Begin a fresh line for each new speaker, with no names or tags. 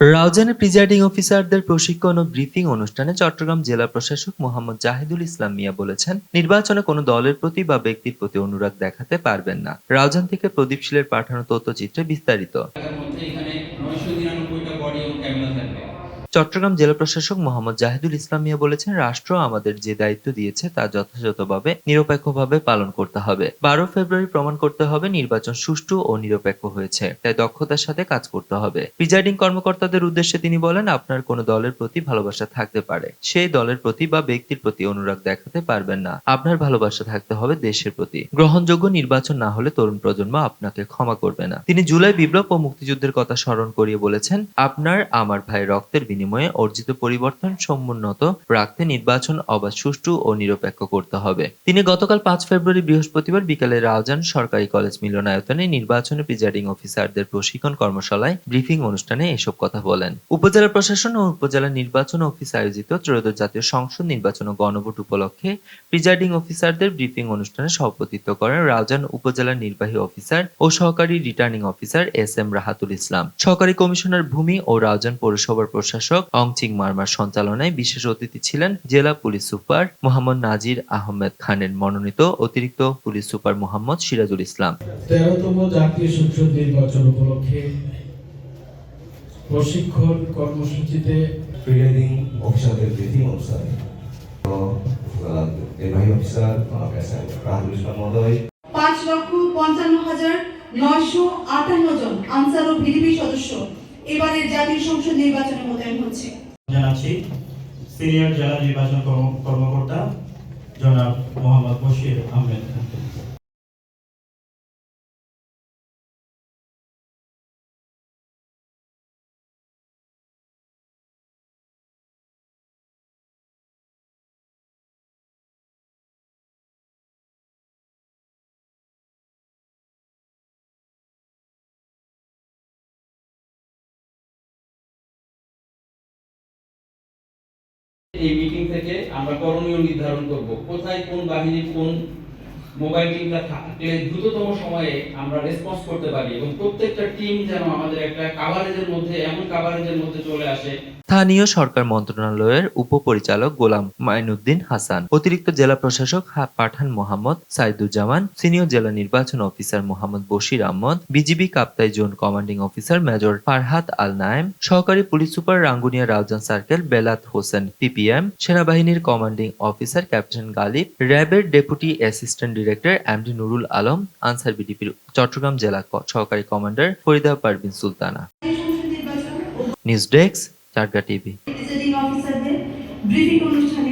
রাউজানে presiding অফিসারদের প্রশিক্ষণ ও briefing অনুষ্ঠানে চট্টগ্রাম জেলা প্রশাসক মোহাম্মদ জাহিদুল ইসলাম মিয়া বলেছেন, নির্বাচনে কোনো দলের প্রতি বা ব্যক্তির প্রতি অনুরাগ দেখাতে পারবেন না। রাউজান থেকে প্রদীপ শীলের পাঠানো তথ্যচিত্রে বিস্তারিত। চট্টগ্রাম জেলা প্রশাসক মোহাম্মদ জাহিদুল ইসলাম মিয়া বলেছেন, রাষ্ট্র আমাদের যে দায়িত্ব দিয়েছে তা যথাযথভাবে নিরপেক্ষভাবে পালন করতে হবে। বারো ফেব্রুয়ারি প্রমাণ করতে হবে, নির্বাচন সুষ্ঠু ও নিরপেক্ষ হয়েছে। তাই দক্ষতার সাথে কাজ করতে হবে। প্রিজাইডিং কর্মকর্তাদের উদ্দেশ্যে তিনি বলেন, আপনার কোনো দলের প্রতি ভালোবাসা থাকতে পারে। সেই দলের প্রতি বা ব্যক্তির প্রতি অনুরাগ দেখাতে পারবেন না। আপনার ভালোবাসা থাকতে হবে দেশের প্রতি। গ্রহণযোগ্য নির্বাচন না হলে তরুণ প্রজন্ম আপনাকে ক্ষমা করবে না। তিনি জুলাই বিপ্লব ও মুক্তিযুদ্ধের কথা স্মরণ করিয়ে বলেছেন, আপনার, আমার ভাই রক্তের বিনিময়ে অর্জিত পরিবর্তন সমুন্নত রাখতে নির্বাচন অবাধ, সুষ্ঠু ও নিরপেক্ষ করতে হবে। তিনি গতকাল পাঁচ ফেব্রুয়ারি বৃহস্পতিবার বিকালে রাউজান সরকারি কলেজ মিলনায়তনে নির্বাচনে প্রিজাইডিং অফিসারদের প্রশিক্ষণ কর্মশালায় ব্রিফিং অনুষ্ঠানে এসব কথা বলেন। উপজেলা প্রশাসন ও উপজেলা নির্বাচন অফিস আয়োজিত ত্রয়োদশ জাতীয় সংসদ নির্বাচন ও গণভোট উপলক্ষে প্রিজাইডিং অফিসারদের ব্রিফিং অনুষ্ঠানে সভাপতিত্ব করেন রাউজান উপজেলা নির্বাহী অফিসার ও সহকারী returning officer S M Rahatul Islam. সহকারী কমিশনার ভূমি ও রাউজান পৌরসভার প্রশাসক অংচিং মার্মার সঞ্চালনায় বিশেষ অতিথি ছিলেন জেলা পুলিশ সুপার মোহাম্মদ নাজির আহমেদ খানের মনোনীত অতিরিক্ত পুলিশ সুপার মোহাম্মদ সিরাজুল ইসলাম।
তেরোতম জাতীয় সংসদ নির্বাচন উপলক্ষে প্রশিক্ষণ কর্মসূচিতে
প্রিজাইডিং অফিসারদের তো, আহ, নির্বাহী অফিসার রাহুল ইসলাম মহোদয়
পাঁচ লক্ষ পঞ্চান্ন হাজার নয়শো আটান্ন জন আনসার ও ভিডিপি সদস্য এবারের জাতীয় সংসদ নির্বাচনে মোতায়েন হচ্ছে।
জানাচ্ছি, সিনিয়র জেলা নির্বাচন কর্ম- কর্মকর্তা জনাব মোহাম্মদ বশির আহমেদ।
এই মিটিং থেকে আমরা করণীয় নির্ধারণ করব। কোথায় কোন বাহিনীর কোন মোবাইল টিমটা দ্রুততম সময়ে আমরা রেসপন্স করতে পারি এবং প্রত্যেকটা টিম যেন আমাদের একটা কাভারেজের মধ্যে, এমন কাভারেজের মধ্যে চলে আসে।
স্থানীয় সরকার মন্ত্রণালয়ের উপপরিচালক গোলাম মাইনুদ্দিন হাসান, অতিরিক্ত জেলা প্রশাসক পাঠান মোহাম্মদ সাইদুজ্জামান, সিনিয়র জেলা নির্বাচন officer Mohammad Bashir Ahmad, BGB Kaptai zone commanding officer major Farhat Al Nayem, সহকারী police super Rangunia Raozan circle Belat Hossain, PPM, সেনাবাহিনীর কমান্ডিং অফিসার ক্যাপ্টেন গালিব, র্যাবের deputy assistant director MD Nurul Alam Ansar বিডিপির Chattogram জেলা সহকারী commander Farida Parvin Sultana. News desk Charga TV.
Briefing অনুষ্ঠানে